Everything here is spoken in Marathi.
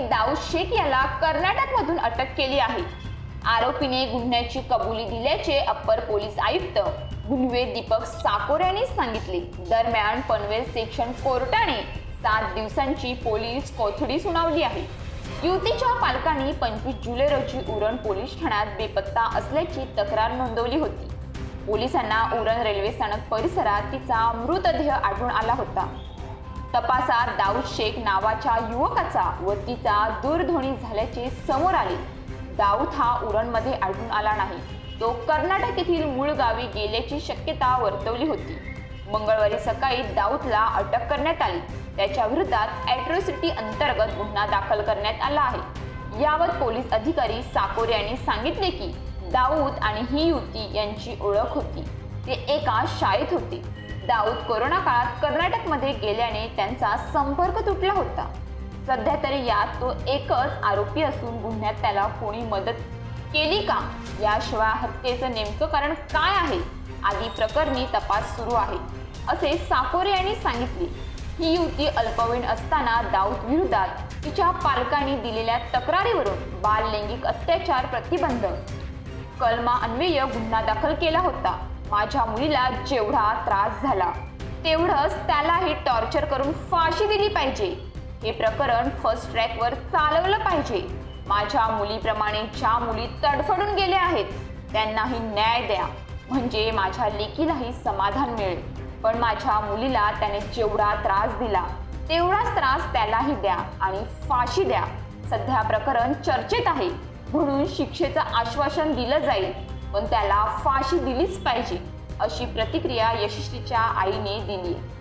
दाऊद शेख याला कर्नाटकमधून अटक केली आहे. आरोपीने गुन्ह्याची कबुली दिल्याचे अप्पर पोलीस आयुक्त गुन्हे दीपक साकोर यांनी सांगितले. दरम्यान पनवेल सेक्शन कोर्टाने सात दिवसांची पोलीस कोठडी सुनावली आहे. युवतीच्या पालकांनी पंचवीस जुलै रोजी उरण पोलीस ठाण्यात बेपत्ता असल्याची तक्रार नोंदवली होती. पोलिसांना उरण रेल्वे स्थानक परिसरात तिचा मृतदेह आढळून आला होता. तपासात दाऊद शेख नावाच्या युवकाचा व तिचा दूरध्वनी झाल्याचे समोर आले. दाऊद हा उरणमध्ये आढळून आला नाही. तो कर्नाटक येथील मूळ गावी गेल्याची शक्यता वर्तवली होती. मंगळवारी सकाळी दाऊदला अटक करण्यात आली. त्याच्या विरोधात ॲट्रोसिटी अंतर्गत गुन्हा दाखल करण्यात आला आहे. यावर पोलीस अधिकारी साकोरे यांनी सांगितले की दाऊद आणि ही युती यांची ओळख होती. ते एका शाळेत होते. दाऊद कोरोना काळात कर्नाटकमध्ये गेल्याने त्यांचा संपर्क तुटला होता. सध्या तरी यात तो एकच आरोपी असून गुन्ह्यात त्याला कोणी मदत केली का? याशिवाय हत्येचं नेमकं कारण काय आहे? आदी प्रकरणी तपास सुरू आहे असे साकोरे यांनी सांगितले. ही युवती अल्पवयीन असताना दाऊद विरोधात तिच्या पालकांनी दिलेल्या तक्रारीवरून बाल लैंगिक अत्याचार प्रतिबंध कलमा अन्वय गुन्हा दाखल केला होता. माझ्या मुलीला जेवढा त्रास झाला तेवढंच त्यालाही टॉर्चर करून फाशी दिली पाहिजे. हे प्रकरण फर्स्ट ट्रॅकवर चालवलं पाहिजे. माझ्या मुलीप्रमाणे ज्या मुली तडफडून गेल्या आहेत त्यांनाही न्याय द्या. म्हणजे माझ्या लेकीलाही समाधान मिळेल. पण माझ्या मुलीला त्याने जेवढा त्रास दिला तेवढाच त्रास त्यालाही द्या आणि फाशी द्या. सध्या प्रकरण चर्चेत आहे. म्हणून शिक्षेचं आश्वासन दिलं जाईल. पण त्याला फाशी दिलीच पाहिजे अशी प्रतिक्रिया यशस्वीच्या आईने दिली आहे.